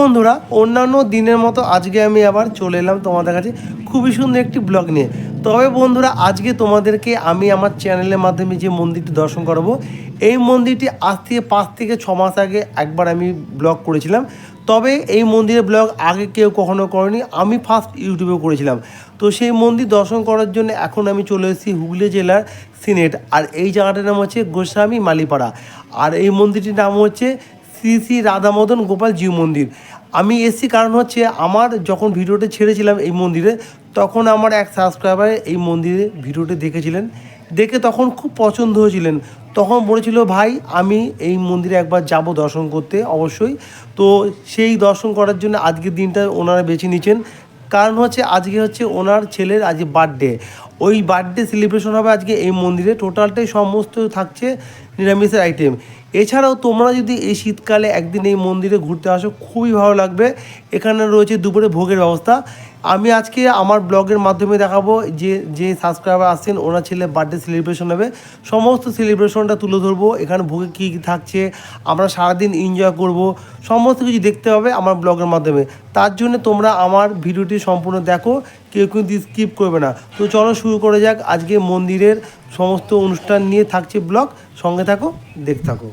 বন্ধুরা, অন্যান্য দিনের মতো আজকে আমি আবার চলে এলাম তোমাদের কাছে খুবই সুন্দর একটি ব্লগ নিয়ে। তবে বন্ধুরা, আজকে তোমাদেরকে আমি আমার চ্যানেলের মাধ্যমে যে মন্দিরটি দর্শন করাবো, এই মন্দিরটি আজ থেকে পাঁচ থেকে ছ মাস আগে একবার আমি ব্লগ করেছিলাম। তবে এই মন্দিরের ব্লগ আগে কেউ কখনো করেনি, আমি ফার্স্ট ইউটিউবে করেছিলাম। তো সেই মন্দির দর্শন করার জন্য এখন আমি চলে এসেছি হুগলি জেলার সিনেট, আর এই জায়গাটার নাম হচ্ছে গোস্বামী মালিপাড়া। আর এই মন্দিরটির নাম হচ্ছে শ্রী শ্রী রাধামদন গোপাল জিউ মন্দির। আমি এসছি কারণ হচ্ছে আমার যখন ভিডিওটা ছেড়েছিলাম এই মন্দিরে, তখন আমার এক সাবস্ক্রাইবার এই মন্দিরে ভিডিওটি দেখেছিলেন। দেখে তখন খুব পছন্দ হয়েছিলেন। তখন বলেছিল, ভাই, আমি এই মন্দিরে একবার যাব দর্শন করতে অবশ্যই। তো সেই দর্শন করার জন্য আজকের দিনটা ওনারা বেছে নিচ্ছেন কারণ হচ্ছে আজকে হচ্ছে ওনার ছেলের আজকে বার্থডে ওই বার্থডে সেলিব্রেশন হবে আজকে এই মন্দিরে। টোটালটাই সমস্ত থাকছে নিরামিষের আইটেম এছাড়াও তোমরা যদি এই শীতকালে একদিন এই মন্দিরে ঘুরতে আসো, খুবই ভালো লাগবে। এখানে রয়েছে দুপুরে ভোগের ব্যবস্থা। আমি আজকে আমার ব্লগের মাধ্যমে দেখাবো যে যে সাবস্ক্রাইবার আসছেন, ওনার ছেলে বার্থডে সেলিব্রেশন হবে সমস্ত সেলিব্রেশনটা তুলে ধরবো। এখানে ভোগে কী কী থাকছে, আমরা সারাদিন এনজয় করব। সমস্ত কিছু দেখতে হবে আমার ব্লগের মাধ্যমে। তার জন্য তোমরা আমার ভিডিওটি সম্পূর্ণ দেখো, কেউ কিন্তু স্কিপ করবে না। তো চলো শুরু করে যাক। আজকে মন্দিরের সমস্ত অনুষ্ঠান নিয়ে থাকছে ব্লগ। সঙ্গে থাকো, দেখতে থাকো।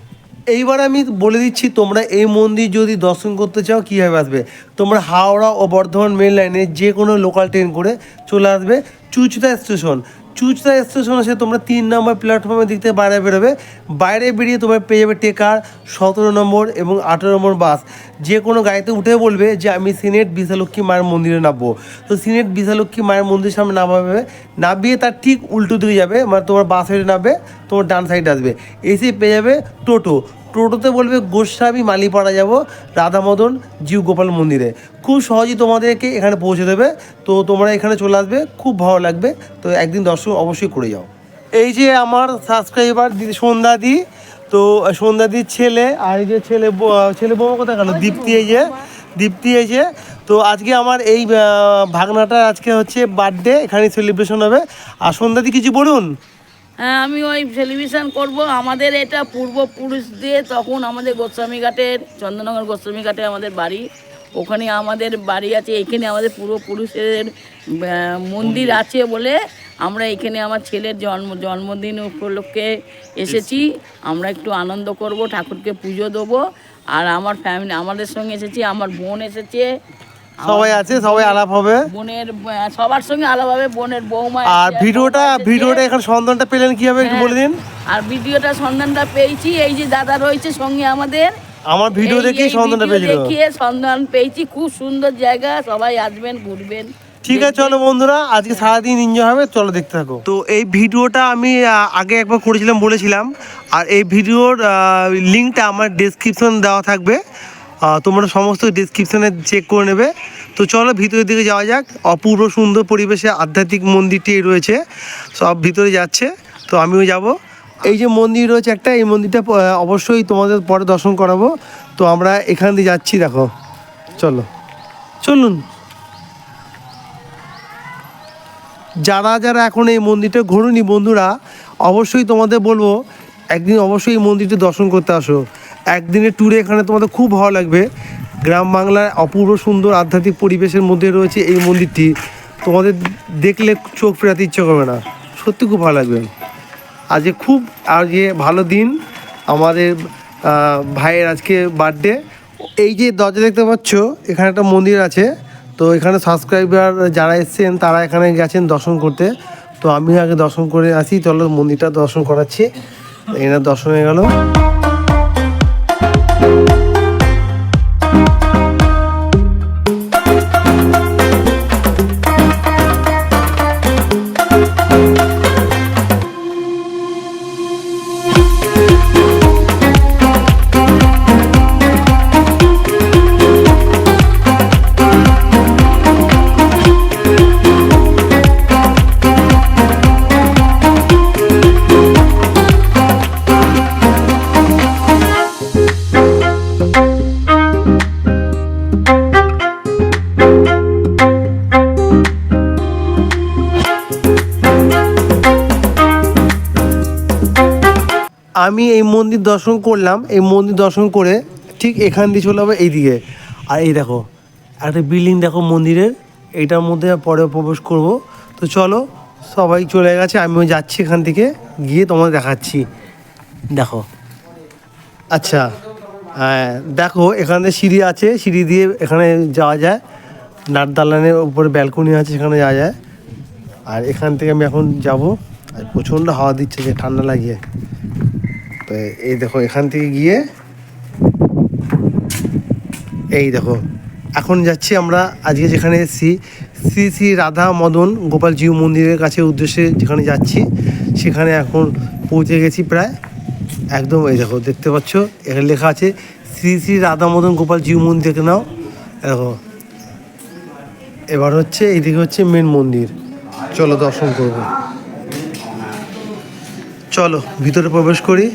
এইবার আমি বলে দিচ্ছি, তোমরা এই মন্দির যদি দর্শন করতে চাও, কীভাবে আসবে? তোমরা হাওড়া ও বর্ধমান মেন লাইনে যে কোনো লোকাল ট্রেন করে চলে আসবে চুচদা স্টেশন চুচদা স্টেশন এসে তোমরা তিন নম্বর প্ল্যাটফর্মের দিক থেকে বাইরে বেরোবে। বাইরে বেরিয়ে তোমরা পেয়ে যাবে টেকার, সতেরো নম্বর এবং আঠেরো নম্বর বাস। যে কোনো গাড়িতে উঠে বলবে যে, আমি সিনেট বিশালক্ষ্মী মায়ের মন্দিরে নামবো। তো সিনেট বিশালক্ষ্মী মায়ের মন্দিরের সামনে নামাবে নামিয়ে তার ঠিক উল্টো দিকে যাবে মানে তোমার বাস সাইডে নামবে, তোমার ডান সাইডে আসবে। এসে পেয়ে যাবে টোটো। টোটোতে বলবে গোস্বামী মালিপাড়া যাব রাধামদন জিউ গোপাল মন্দিরে। খুব সহজেই তোমাদেরকে এখানে পৌঁছে দেবে। তো তোমরা এখানে চলে আসবে খুব ভালো লাগবে। তো একদিন দর্শন অবশ্যই করে যাও। এই যে আমার সাবস্ক্রাইবার দিদি সন্ধ্যাদি তো সন্ধ্যাদির ছেলে আর এই যে ছেলে ছেলে বৌমা কোথায় গেল? দীপ্তি এই যে দীপ্তি এই যে। তো আজকে আমার এই আহ, ভাগনাটার আজকে হচ্ছে বার্থডে এখানে সেলিব্রেশন হবে। আর সন্ধ্যাদি কিছু বলুন? আমি ওই সেলিব্রেশন করব। আমাদের এটা পূর্বপুরুষ দিয়ে তখন আমাদের গোস্বামী ঘাটের চন্দননগর গোস্বামী ঘাটে আমাদের বাড়ি। ওখানে আমাদের বাড়ি আছে এখানে আমাদের পূর্বপুরুষের মন্দির আছে বলে আমরা এখানে আমার ছেলের জন্ম জন্মদিন উপলক্ষে এসেছি। আমরা একটু আনন্দ করব ঠাকুরকে পুজো দেবো। আর আমার ফ্যামিলি আমাদের সঙ্গে এসেছি আমার বোন এসেছে। সবাই আছে সবাই আলাপ হবে। বোনের সবার সঙ্গে আলাদাভাবে বোনের বৌমা আর ভিডিওটা। ভিডিওটা এখানে সন্ধানটা পেলেন কীভাবে একটু বলে দিন? আর ভিডিওটা সন্ধানটা পেয়েছি এই যে দাদা রয়েছে সঙ্গে আমাদের। আমার ভিডিও এই সন্ধানটা পেয়েছিল। দেখিয়ে সন্ধান পেয়েছি খুব সুন্দর জায়গা সবাই আসবেন ঘুরবেন। ঠিক আছে চলো বন্ধুরা আজকে সারাদিন এনজয় হবে চলো দেখতে থাকো। তো এই ভিডিওটা আমি আগে একবার করেছিলাম বলেছিলাম। আর এই ভিডিওর লিঙ্কটা আমার ডেসক্রিপশন দেওয়া থাকবে। তোমরা সমস্ত ডেসক্রিপশনে চেক করে নেবে। তো চলো ভিতরের দিকে যাওয়া যাক। অপূর্ব সুন্দর পরিবেশে আধ্যাত্মিক মন্দিরটি রয়েছে। সব ভিতরে যাচ্ছে। তো আমিও যাব। এই যে মন্দির রয়েছে একটা, এই মন্দিরটা অবশ্যই তোমাদের পরে দর্শন করাবো। তো আমরা এখান দিয়ে যাচ্ছি, দেখো। চলো। চলুন। যারা যারা এখন এই মন্দিরটা ঘুরুনি, বন্ধুরা, অবশ্যই তোমাদের বলব, একদিন অবশ্যই এই মন্দিরটি দর্শন করতে আসো। একদিনের ট্যুরে এখানে তোমাদের খুব ভালো লাগবে। গ্রাম বাংলার অপূর্ব সুন্দর আধ্যাত্মিক পরিবেশের মধ্যে রয়েছে এই মন্দিরটি। তোমাদের দেখলে চোখ ফেরাতে ইচ্ছে করবে না। সত্যি খুব ভালো লাগবে। আজকে খুব, আজকে ভালো দিন। আমাদের ভাইয়ের আজকে বার্থডে এই যে দরজা দেখতে পাচ্ছ, এখানে একটা মন্দির আছে। তো এখানে সাবস্ক্রাইবার যারা এসছেন, তারা এখানে গেছেন দর্শন করতে। তো আমি আগে দর্শন করে আসি। চলো মন্দিরটা দর্শন করাচ্ছি। এনার দর্শন হয়ে গেল। আমি এই মন্দির দর্শন করলাম, এই মন্দির দর্শন করে ঠিক এখান দিয়ে চলে যাব এইদিকে। আর এই দেখো, একটা বিল্ডিং দেখো মন্দিরের, এইটার মধ্যে পরে প্রবেশ করব। তো চলো, সবাই চলে গেছে, আমিও যাচ্ছি এখান থেকে, গিয়ে তোমাদের দেখাচ্ছি। দেখো। আচ্ছা হ্যাঁ দেখো, এখানে সিঁড়ি আছে, সিঁড়ি দিয়ে এখানে যাওয়া যায়। নাট দালানের উপরে ব্যালকনি আছে, সেখানে যাওয়া যায়। আর এখান থেকে আমি এখন যাব। আর প্রচণ্ড হাওয়া দিচ্ছে যে ঠান্ডা লাগিয়ে। তো এই দেখো, এখান থেকে গিয়ে এই দেখো, এখন যাচ্ছি আমরা আজকে যেখানে এসেছি শ্রী শ্রী রাধা মদন গোপাল জিউ মন্দিরের কাছে উদ্দেশ্যে যেখানে যাচ্ছি, সেখানে এখন পৌঁছে গেছি প্রায়। একদম এই দেখো, দেখতে পাচ্ছ, এখানে লেখা আছে, শ্রী শ্রী রাধা মদন গোপাল জিউ মন্দির দেখে নাও দেখো এবার হচ্ছে, এইদিকে হচ্ছে মেন মন্দির। চলো দর্শন করব। চলো, ভিতরে প্রবেশ করি।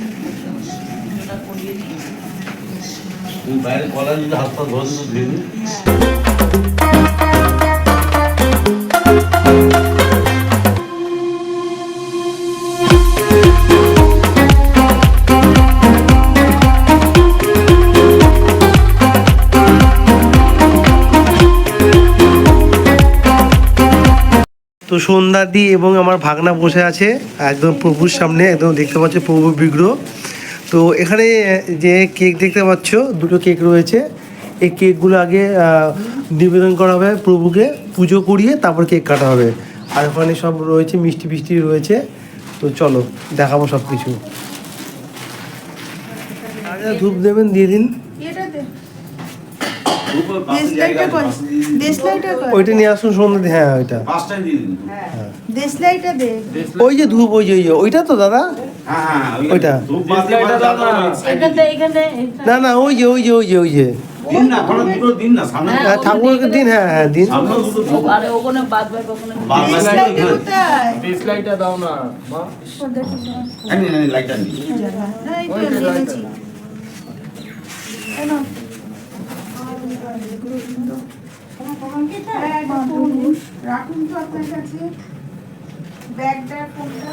বাইরে কলা যদি হাত পা নিই। তো সন্ধ্যাদি এবং আমার ভাগনা বসে আছে, একদম প্রভুর সামনে, একদম দেখতে পাচ্ছ প্রভু বিগ্রহ তো এখানে যে কেক দেখতে পাচ্ছ, দুটো কেক রয়েছে। এই কেকগুলো আগে নিবেদন করা হবে প্রভুকে, পুজো করিয়ে তারপর কেক কাটা হবে। আর ওখানে সব রয়েছে, মিষ্টি ফিষ্টি রয়েছে। তো চলো, দেখাবো সব কিছু ধূপ দেবেন দিয়ে দিন এটা দে দুপুর পাঁচটা দেশলাইটা জায়গায় কর পাঁচটা দিয়ে দিন। দেশলাইটা কর ওইটা নিয়ে আসুন সন্ধ্যা হ্যাঁ ওইটা। ওই যে ধূপ ওই যে ওই যে ওইটা তো দাদা? হ্যাঁ, হ্যাঁ, ওই ওইটা। না না ওই যে ওই যে ওই যে ওই যে। দিন না, ঘরে দুটো দিন না, সামনে হ্যাঁ, ঠাকুরকে দিন। হ্যাঁ হ্যাঁ দিন। দাও না লাইটটা নিন। না এই তো এনেছি কেন হ্যাঁ, রাখুন তো আপনার কাছে। ব্যাগটা ফোনটা।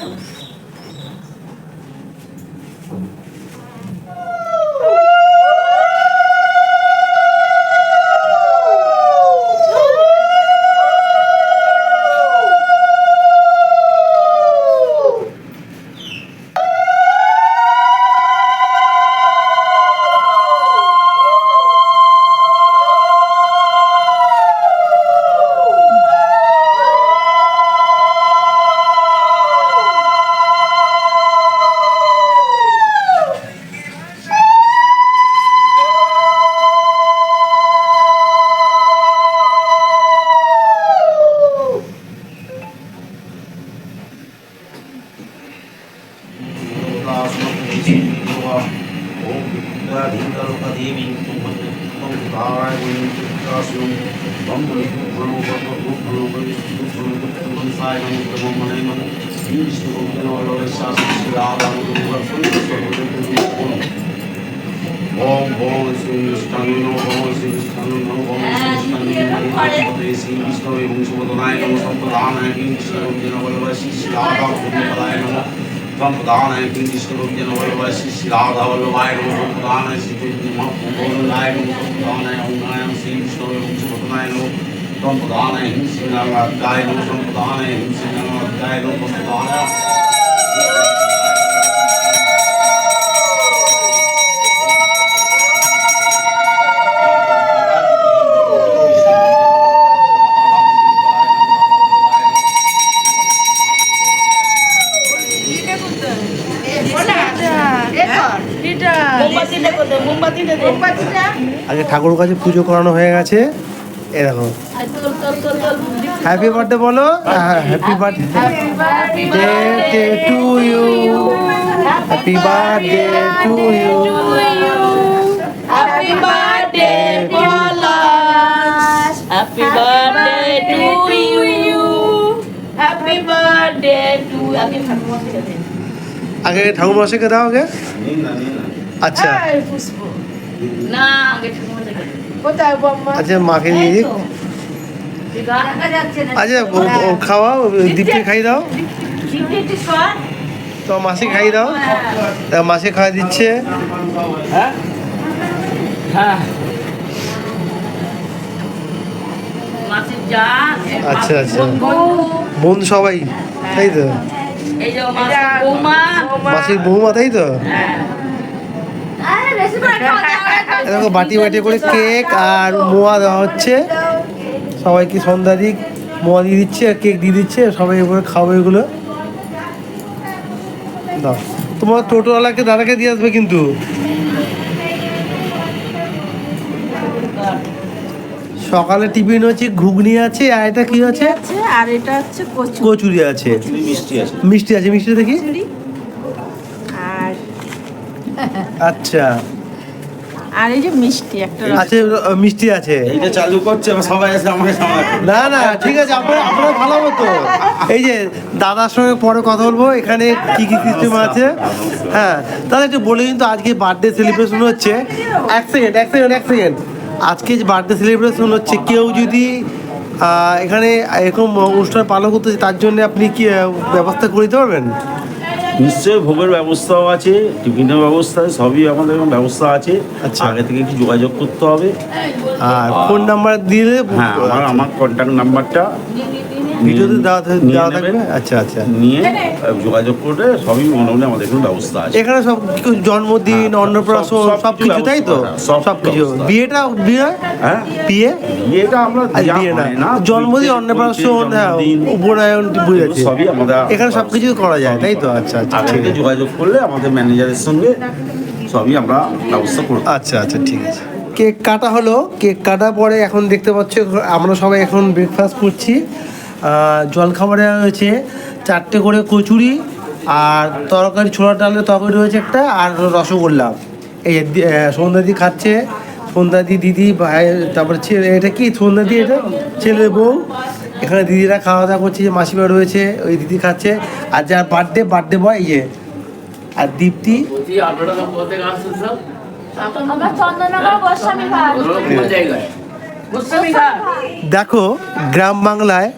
বলবায় শ্রী শ্রী রাধা গোবিন্দায় নম সম্প্রদানায় কিং কৃষ্ণ বলবায় শ্রী শ্রী রাধা বল্লভায় নম সম্প্রদানায় শ্রী গোবিন্দায় নম সম্প্রদানায় ওম শ্রী বিষ্ণু এবং সুবদনায় নম সম্প্রদানায় হিং শ্রী রামায় নম সম্প্রদানায় হিং শ্রী রামায় নম সম্প্রদানায় আগে ঠাকুর কাছে পুজো করানো হয়ে গেছে। এ দেখো। আর তোল তোল তোল তোল হ্যাপি বার্থডে বলো happy birthday to you happy birthday to you happy birthday happy birthday to you happy birthday to আগে আগে। ঠাকুর মশাইকে দাও আগে আচ্ছা। আচ্ছা মাকে আচ্ছা ও খাওয়াও দীপকে খাই দাও। তো মাসি খাই দাও। তা মাসি খাই দিচ্ছে। হ্যাঁ? হ্যাঁ। আচ্ছা, আচ্ছা। বোন, সবাই তাই তো? মাসির বৌমা তাই তো? দেখো বাটি বাটি করে কেক আর মোয়া দেওয়া হচ্ছে। সবাইকে সন্ধ্যা দিক মোয়া দিয়ে দিচ্ছে আর কেক দিয়ে দিচ্ছে সবাই এগুলো খাবে এগুলো। দাও। তোমার টোটোওয়ালাকে দাদাকে দিয়ে আসবে কিন্তু। সকালে টিফিন হচ্ছে ঘুগনি আছে আর এটা কি আছে? আর এটা হচ্ছে কচুরি আছে। মিষ্টি আছে। মিষ্টি আছে মিষ্টি দেখি। আর আচ্ছা। আর এই যে মিষ্টি একটা আছে মিষ্টি আছে। এইটা চালু করছে সবাই এসে আমাকে না না ঠিক আছে আপনার আপনার ভালো মতো এই যে দাদার সঙ্গে পরে কথা বলব এখানে কি কি সিস্টেম আছে? হ্যাঁ দাদা একটু বলে কিন্তু আজকে বার্থডে সেলিব্রেশন হচ্ছে। এক সেকেন্ড এক সেকেন্ড এক সেকেন্ড আজকে যে বার্থডে সেলিব্রেশন হচ্ছে কেউ যদি এখানে এরকম অনুষ্ঠান পালন করতে চায়, তার জন্য আপনি কি ব্যবস্থা করে দিতে পারবেন? নিশ্চয়ই ভোগের ব্যবস্থাও আছে টিফিনের ব্যবস্থা সবই আমাদের ব্যবস্থা আছে। আচ্ছা। আগে থেকে একটু যোগাযোগ করতে হবে। আর ফোন নাম্বার দিলে হ্যাঁ আমার আমার কন্ট্যাক্ট নাম্বারটা ভিডিওতে দেওয়া দেওয়া থাকবে? আচ্ছা আচ্ছা। নিয়ে যোগাযোগ করে সবই মোটামুটি আমাদের এখানে ব্যবস্থা আছে। এখানে সব কিছু জন্মদিন হ্যাঁ, অন্নপ্রাশন সব- কিছু তাই তো? সব সব কিছু। বিয়েটা বিয়ে হ্যাঁ? বিয়ে? বিয়েটা আমরা বিয়ে না। জন্মদিন অন্নপ্রাশন হ্যাঁ উপনয়ন বুঝেছি। সবই আমাদের এখানে সব কিছু করা যায় তাই তো? আচ্ছা আচ্ছা ঠিক আছে। যোগাযোগ করলে আমাদের ম্যানেজারের সঙ্গে সবই আমরা ব্যবস্থা করব আচ্ছা আচ্ছা ঠিক আছে। কেক কাটা হলো। কেক কাটা পরে এখন দেখতে পাচ্ছ আমরা সবাই এখন ব্রেকফাস্ট করছি। জল খাবারে হয়েছে চারটে করে কচুরি আর তরকারি ছোলা ডালের তরকারি রয়েছে একটা আর রসগোল্লা। এই সন্ধ্যাদি খাচ্ছে সন্ধ্যাদি দিদি ভাই তারপরে ছেলে এটা কি সন্ধ্যাদি এটা? ছেলে বউ। এখানে দিদিরা খাওয়া দাওয়া করছে যে মাসিমা রয়েছে ওই দিদি খাচ্ছে। আর যার বার্থডে বার্থডে বয় ইয়ে আর দীপ্তি। দেখো গ্রাম বাংলায়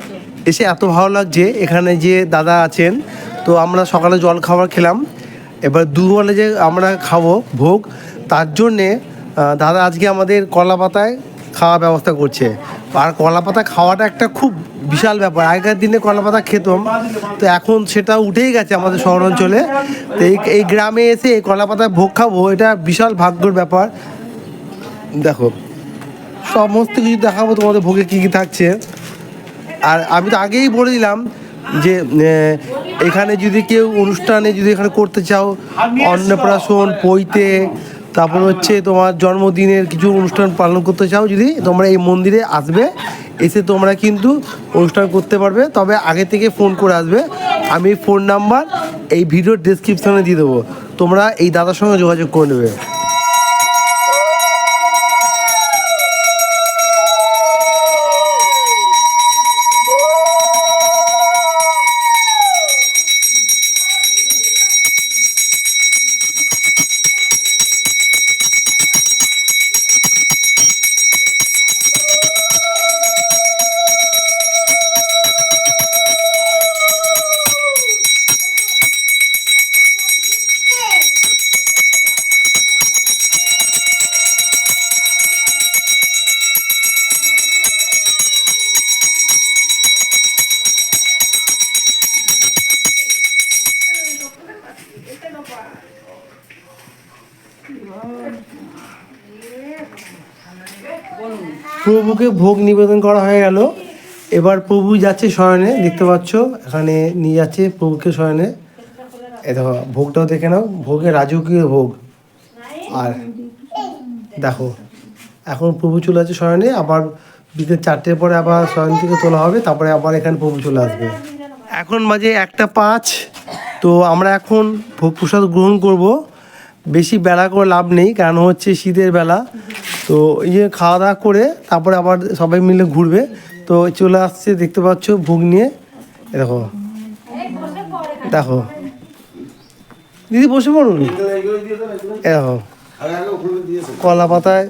এসে এত ভালো লাগছে, এখানে যে দাদা আছেন, তো আমরা সকালে জল খাবার খেলাম। এবার দুবেলা যে আমরা খাব ভোগ, তার জন্যে দাদা আজকে আমাদের কলা পাতায় খাওয়া ব্যবস্থা করছে। আর কলা পাতা খাওয়াটা একটা খুব বিশাল ব্যাপার। আগেকার দিনে কলা পাতা খেতাম, তো এখন সেটা উঠেই গেছে আমাদের শহর অঞ্চলে তো এই এই গ্রামে এসে এই কলা পাতায় ভোগ খাব, এটা বিশাল ভাগ্যর ব্যাপার। দেখো, সমস্ত কিছু দেখাবো তোমাদের ভোগে কী কী থাকছে। আর আমি তো আগেই বলে দিলাম যে এখানে যদি কেউ অনুষ্ঠানে যদি এখানে করতে চাও, অন্নপ্রাশন, পৈতে, তারপর হচ্ছে তোমার জন্মদিনের কিছু অনুষ্ঠান পালন করতে চাও, যদি তোমরা এই মন্দিরে আসবে, এসে তোমরা কিন্তু অনুষ্ঠান করতে পারবে। তবে আগে থেকে ফোন করে আসবে। আমি ফোন নাম্বার এই ভিডিওর ডেসক্রিপশনে দিয়ে দেবো। তোমরা এই দাদার সঙ্গে যোগাযোগ করে নেবে। প্রভুকে ভোগ নিবেদন করা হয়ে গেল। এবার প্রভু যাচ্ছে শয়নে, দেখতে পাচ্ছ? এখানে নিয়ে যাচ্ছে প্রভুকে শয়নে। এ দেখো, ভোগটাও দেখে নাও। ভোগে রাজকীয় ভোগ। আর দেখো, এখন প্রভু চলে আছে শয়নে। আবার বিকেল চারটের পরে আবার শয়ন থেকে তোলা হবে, তারপরে আবার এখানে প্রভু চলে আসবে। এখন বাজে একটা পাঁচ। তো আমরা এখন ভোগ প্রসাদ গ্রহণ করব। বেশি বেলা করে লাভ নেই, কারণ হচ্ছে শীতের বেলা। তো এই যে খাওয়া দাওয়া করে তারপরে আবার সবাই মিলে ঘুরবে। তো চলে আসছে, দেখতে পাচ্ছ, ভোগ নিয়ে। দেখো। দেখো। দিদি বসে পড়ুন দেখো। কলা পাতায়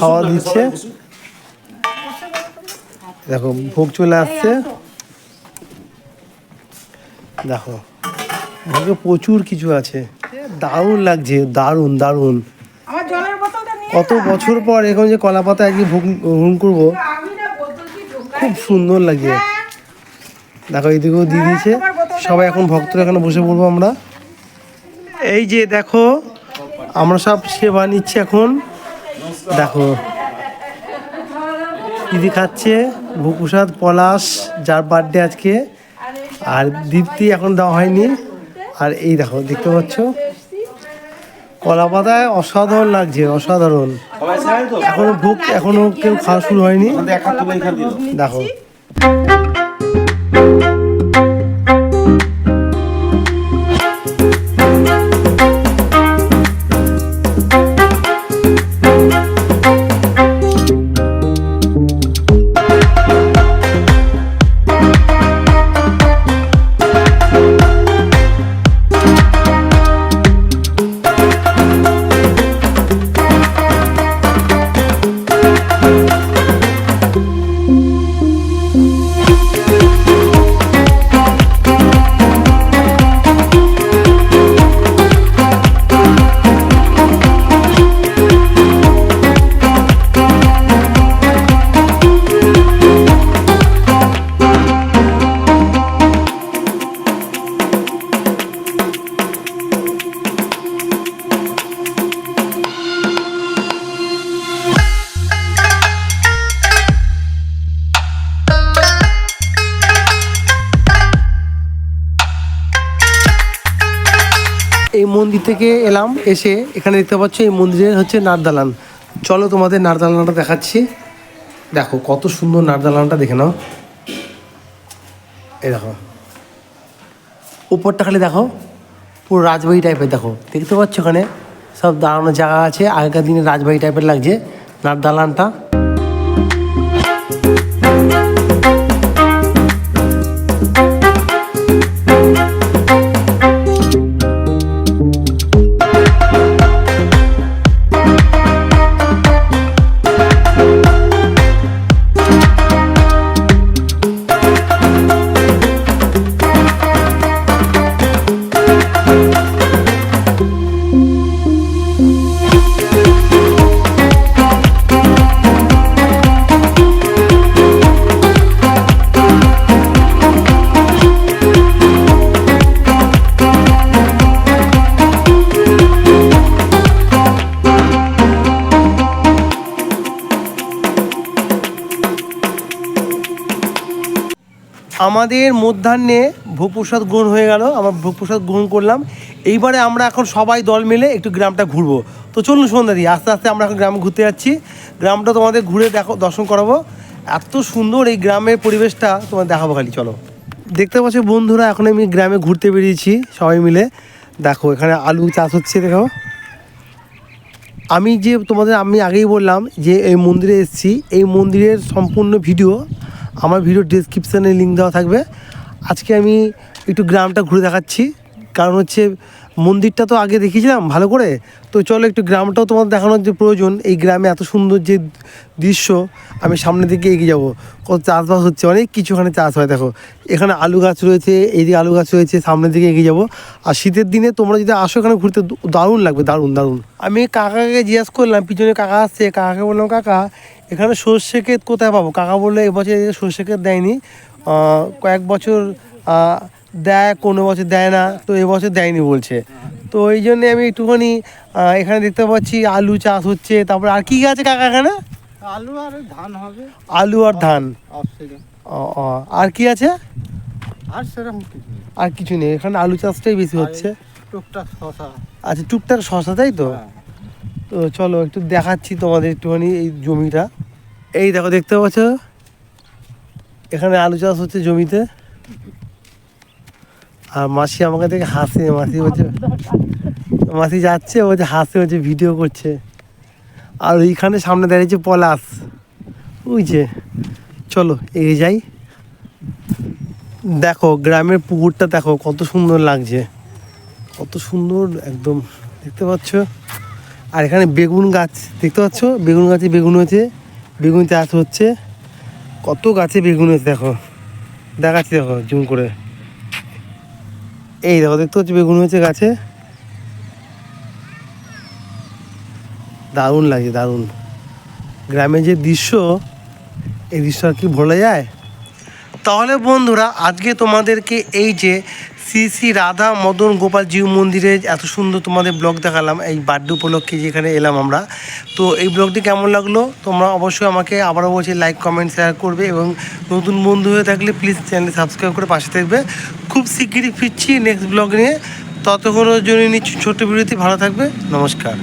খাওয়া দিচ্ছে। দেখো, ভোগ চলে আসছে। দেখো। প্রচুর কিছু আছে। দারুণ লাগছে। দারুণ দারুণ। কত বছর পর এখন যে কলা পাতা আজকে ভোগ করব, খুব সুন্দর লাগে। দেখো এইদিকেও দিয়ে দিয়েছে। সবাই এখন ভক্তরা এখানে বসে পড়ব আমরা। এই যে দেখো, আমরা সব সেবা নিচ্ছি এখন। দেখো, দিদি খাচ্ছে ভূপ্রসাদ পলাশ, যার বার্থডে আজকে। আর দীপ্তি এখন দেওয়া হয়নি। আর এই দেখো, দেখতে পাচ্ছ? কলা পাতায় অসাধারণ লাগছে অসাধারণ। এখনও ভোগ এখনও কেউ খাওয়া শুরু হয়নি। দেখো। মন্দির থেকে এলাম, এসে এখানে দেখতে পাচ্ছ এই মন্দিরের হচ্ছে নারদালান। চলো তোমাদের নারদালানটা দেখাচ্ছি। দেখো, কত সুন্দর নারদালানটা, দেখে নাও। এই দেখো। উপরটা খালি দেখো, পুরো রাজবাড়ি টাইপের দেখো। দেখতে পাচ্ছ ওখানে সব দাঁড়ানোর জায়গা আছে। আগেকার দিনে রাজবাড়ি টাইপের লাগছে নারদালানটা। আমাদের মধ্যাহ্নে ভোগপ্রসাদ গ্রহণ হয়ে গেল, আমরা ভোগপ্রসাদ গ্রহণ করলাম। এইবারে আমরা এখন সবাই দল মিলে একটু গ্রামটা ঘুরবো। তো চলুন সন্ধ্যা দিয়ে আস্তে আস্তে আমরা এখন গ্রামে ঘুরতে যাচ্ছি। গ্রামটা তোমাদের ঘুরে দেখো, দর্শন করাবো। এত সুন্দর এই গ্রামের পরিবেশটা তোমার দেখাবো খালি, চলো। দেখতে পাচ্ছ বন্ধুরা, এখন আমি গ্রামে ঘুরতে বেরিয়েছি সবাই মিলে। দেখো, এখানে আলু চাষ হচ্ছে, দেখো। আমি যে তোমাদের, আমি আগেই বললাম যে এই মন্দিরে এসেছি। এই মন্দিরের সম্পূর্ণ ভিডিও আমার ভিডিও ডিসক্রিপশানে লিঙ্ক দেওয়া থাকবে। আজকে আমি একটু গ্রামটা ঘুরে দেখাচ্ছি। কারণ হচ্ছে মন্দিরটা তো আগে দেখিয়েছিলাম ভালো করে। তো চলো একটু গ্রামটাও তোমাদের দেখানোর যে প্রয়োজন, এই গ্রামে এত সুন্দর যে দৃশ্য, আমি সামনের দিকে এগিয়ে যাব। কত চাষবাস হচ্ছে, অনেক কিছু ওখানে চাষ হয়, দেখো। এখানে আলু গাছ রয়েছে, এইদিকে আলু গাছ রয়েছে, সামনের দিকে এগিয়ে যাব। আর শীতের দিনে তোমরা যদি আসো এখানে ঘুরতে, দারুণ লাগবে, দারুণ দারুণ। আমি কাকাকে জিজ্ঞেস করলাম, পিছনে কাকা আসছে, কাকাকে বললাম, কাকা এখানে সর্ষে ক্ষেত কোথায় পাবো? কাকা বলল এবছর সর্ষে ক্ষেত দেয়নি। কয়েক বছর দেয় কোনো বছর দেয় না তো এবছর দেয়নি বলছে। তো এই জন্যে আমি একটুখানি এখানে দেখতে পাচ্ছি আলু চাষ হচ্ছে। তারপর আর কি আছে কাকা এখানে? আলু আর ধান হবে। আলু আর ধান। আর কি আছে? আর সেরকম কিছু নেই। আর কিছু নেই। এখানে আলু চাষটাই বেশি হচ্ছে। টুকটাক শশা আচ্ছা টুকটাক শশা তাই তো? হ্যাঁ। তো চলো একটু দেখাচ্ছি তোমাদের একটুখানি এই জমিটা। এই দেখো, দেখতে পাচ্ছ? এখানে আলু চাষ হচ্ছে জমিতে। আর মাসি আমাকে দেখে হাসে, মাসি বলছে, মাসি যাচ্ছে ও বলছে হাসে হচ্ছে ভিডিও করছে। আর ওইখানে সামনে দাঁড়িয়েছে পলাশ। বুঝছে চলো, এগিয়ে যাই। দেখো, গ্রামের পুকুরটা দেখো, কত সুন্দর লাগছে। কত সুন্দর, একদম, দেখতে পাচ্ছ? আর এখানে বেগুন গাছ, দেখতে পাচ্ছ? বেগুন গাছে বেগুন হয়েছে, বেগুন চাষ হচ্ছে। কত গাছে বেগুন হয়েছে দেখো। দেখাচ্ছি দেখো, জুম করে। এই দেখো, দেখতে পাচ্ছ বেগুন হয়েছে গাছে? দারুণ লাগছে, দারুণ। গ্রামের যে দৃশ্য, এই দৃশ্য আর কি ভোলা যায়? তাহলে বন্ধুরা, আজকে তোমাদেরকে এই যে শ্রী শ্রী রাধা মদন গোপাল জিউ মন্দিরে এত সুন্দর তোমাদের ব্লগ দেখালাম, এই বার্থডে উপলক্ষে যেখানে এলাম আমরা। তো এই ব্লগটি কেমন লাগল? তোমরা অবশ্যই আমাকে আবারও বলছি লাইক কমেন্ট শেয়ার করবে এবং নতুন বন্ধু হয়ে থাকলে প্লিজ চ্যানেল সাবস্ক্রাইব করে পাশে থাকবে। খুব শিগগিরই ফিরছি নেক্সট ব্লগ নিয়ে। ততক্ষণ জন্য নিচ্ছি ছোট্ট বিরতি, ভালো থাকবে, নমস্কার।